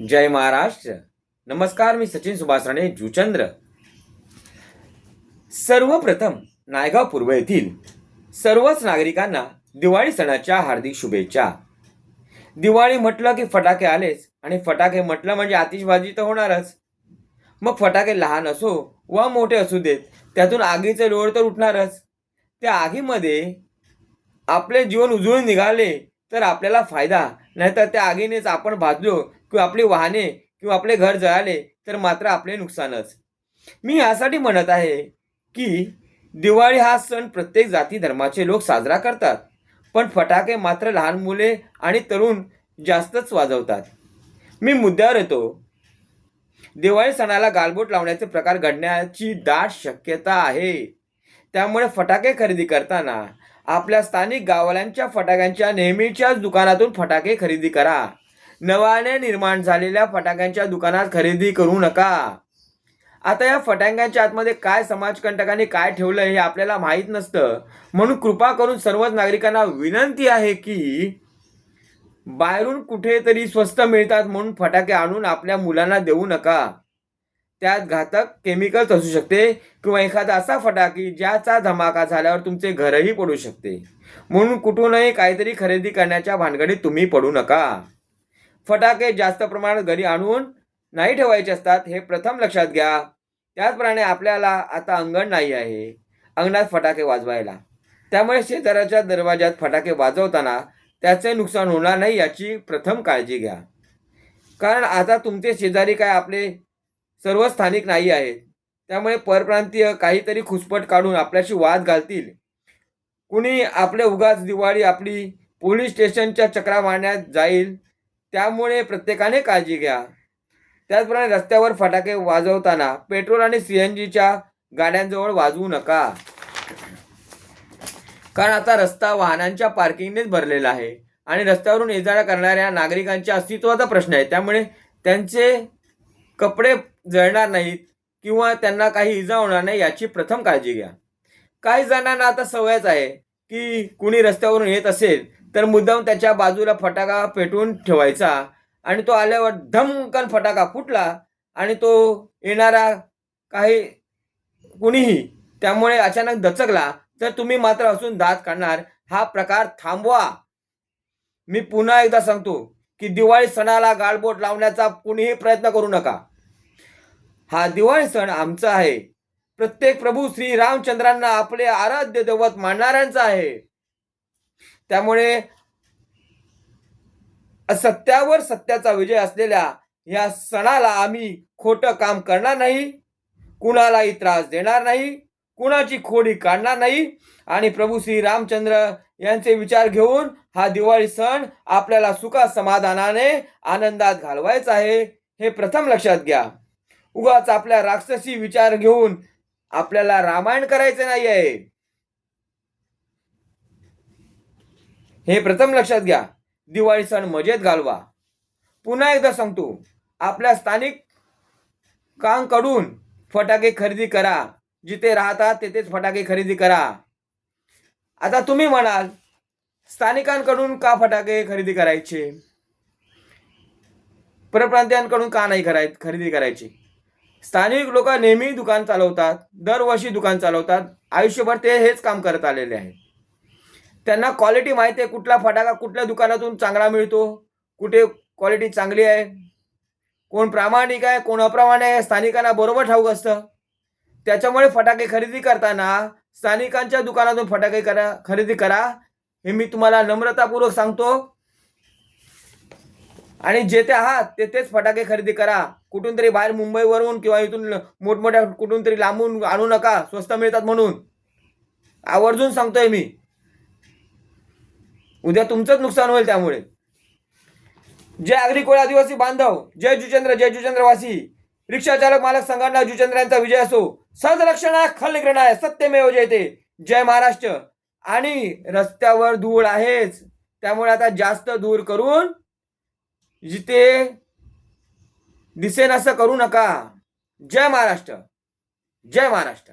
जय महाराष्ट्र नमस्कार मी सचिन सुभाष राणे जुचंद्र. सर्वप्रथम नायगाव पूर्व येथील सर्वच नागरिकांना दिवाळी सणाच्या हार्दिक शुभेच्छा. दिवाळी म्हटलं की फटाके आलेच आणि फटाके म्हटलं म्हणजे आतिषबाजी तर होणारच. मग फटाके लहान असो वा मोठे असू देत त्यातून आगीचे लोळ तर उठणारच. त्या आगीमध्ये आपले जीवन उजळून निघाले तर आपल्याला फायदा नाहीतर त्या आगीनेच आपण भाजलो किंवा आपली वाहने किंवा आपले घर जळाले तर मात्र आपले नुकसानच. मी यासाठी म्हणत आहे की दिवाळी हा सण प्रत्येक जाती धर्माचे लोक साजरा करतात पण फटाके मात्र लहान मुले आणि तरुण जास्तच वाजवतात. मी मुद्द्यावर येतो. दिवाळी सणाला गालबोट लावण्याचे प्रकार घडण्याची दाट शक्यता आहे. त्यामुळे फटाके खरेदी करताना आपल्या स्थानिक गावाल्यांच्या फटाक्यांच्या नेहमीच्याच दुकानातून फटाके खरेदी करा. नव्याने निर्माण झालेल्या फटाक्यांच्या दुकानात खरेदी करू नका. आता या फटाक्यांच्या आतमध्ये काय समाजकंटकांनी काय ठेवलं हे आपल्याला माहीत नसतं. म्हणून कृपा करून सर्वच नागरिकांना विनंती आहे की बाहेरून कुठेतरी स्वस्त मिळतात म्हणून फटाके आणून आपल्या मुलांना देऊ नका. त्यात घातक केमिकल्स असू शकते किंवा एखादा असा फटाकी ज्याचा धमाका झाल्यावर तुमचे घरही पडू शकते. म्हणून कुठूनही काहीतरी खरेदी करण्याच्या भानगडीत तुम्ही पडू नका. फटाके जास्त प्रमाणात घरी आणून नाही ठेवायचे असतात हे प्रथम लक्षात घ्या. त्याचप्रमाणे आपल्याला आता अंगण नाही आहे. अंगणात फटाके वाजवायला. त्यामुळे शेजाऱ्याच्या दरवाज्यात फटाके वाजवताना त्याचे नुकसान होणार नाही याची प्रथम काळजी घ्या. कारण आता तुमचे शेजारी काय आपले सर्व स्थानिक नाही आहेत. त्यामुळे परप्रांतीय काहीतरी खुसपट काढून आपल्याशी वाद घालतील. कुणी आपले उगाच दिवाळी आपली पोलीस स्टेशनच्या चक्रा मारण्यात जाईल त्यामुळे प्रत्येकाने काळजी घ्या. त्याचप्रमाणे रस्त्यावर फटाके वाजवताना पेट्रोल आणि सी एन जीच्या गाड्यांजवळ वाजवू नका. कारण आता रस्ता वाहनांच्या पार्किंगनेच भरलेला आहे आणि रस्त्यावरून ये करणाऱ्या नागरिकांच्या अस्तित्वाचा प्रश्न आहे. त्यामुळे त्यांचे कपडे जळणार नाहीत किंवा त्यांना काही इजा होणार नाही याची प्रथम काळजी घ्या. काही जणांना आता सवयच आहे की कुणी रस्त्यावरून येत असेल तर मुद्दाम त्याच्या बाजूला फटाका पेटवून ठेवायचा आणि तो आल्यावर धमकन फटाका फुटला आणि तो येणारा काही कुणीही त्यामुळे अचानक दचकला तर तुम्ही मात्र असून दात काढणार. हा प्रकार थांबवा. मी पुन्हा एकदा सांगतो की दिवाळी सणाला गाळबोट लावण्याचा कुणीही प्रयत्न करू नका. हा दिवाळी सण आमचा आहे. प्रत्येक प्रभू श्री रामचंद्रांना आपले आराध्य दैवत मानणाऱ्यांचा आहे. त्यामुळे असत्यावर सत्याचा विजय असलेल्या या सणाला आम्ही खोटं काम करणार नाही. कुणालाही त्रास देणार नाही. कुणाची खोडी काढणार नाही. आणि प्रभू श्री रामचंद्र यांचे विचार घेऊन हा दिवाळी सण आपल्याला सुखा समाधानाने आनंदात घालवायचा आहे. हे प्रथम लक्षात घ्या. उगाच आपल्या राक्षसी विचार घेऊन आपल्याला रामायण करायचं नाही आहे हे प्रथम लक्षात घ्या. दिवाळी सण मजेत घालवा. पुन्हा एकदा सांगतो आपल्या स्थानिक कांकडून फटाके खरेदी करा. जिथे राहतात तेथेच फटाके खरेदी करा. आता तुम्ही म्हणाल स्थानिकांकडून का फटाके खरेदी करायचे? परप्रांतीयांकडून का नाही कराय खरेदी करायची? स्थानिक लोक नेहमी दुकान चालवतात दरवर्षी दुकान चालवतात आयुष्यभर ते हेच काम करत आलेले आहे त्यांना क्वालिटी माहिती आहे कुठला फटाका कुठल्या दुकानातून चांगला मिळतो कुठे क्वालिटी चांगली आहे कोण प्रामाणिक आहे कोण अप्रामाणिक आहे स्थानिकांना बरोबर ठाऊक असतं. त्याच्यामुळे फटाके खरेदी करताना स्थानिकांच्या दुकानातून फटाके करा खरेदी करा हे मी तुम्हाला नम्रतापूर्वक सांगतो. आणि जेथे आहात तेथेच फटाके खरेदी करा. कुठून तरी बाहेर मुंबईवरून किंवा इथून मोठमोठ्या कुठून तरी लांबून आणू नका. स्वस्त मिळतात म्हणून. आवर्जून सांगतोय मी. उद्या तुमचंच नुकसान होईल त्यामुळे. जय आगरी आदिवासी बांधव. जय जुचंद्र जय जुचंद्रवासी. रिक्षा चालक मालक संघटना जुचंद्र यांचा विजय असो. संरक्षणा खल आहे. सत्यमेव जयते जय महाराष्ट्र. आणि रस्त्यावर धूळ आहेच. त्यामुळे आता जास्त दूर करून जिथे दिसेन असं करू नका. जय महाराष्ट्र. जय महाराष्ट्र.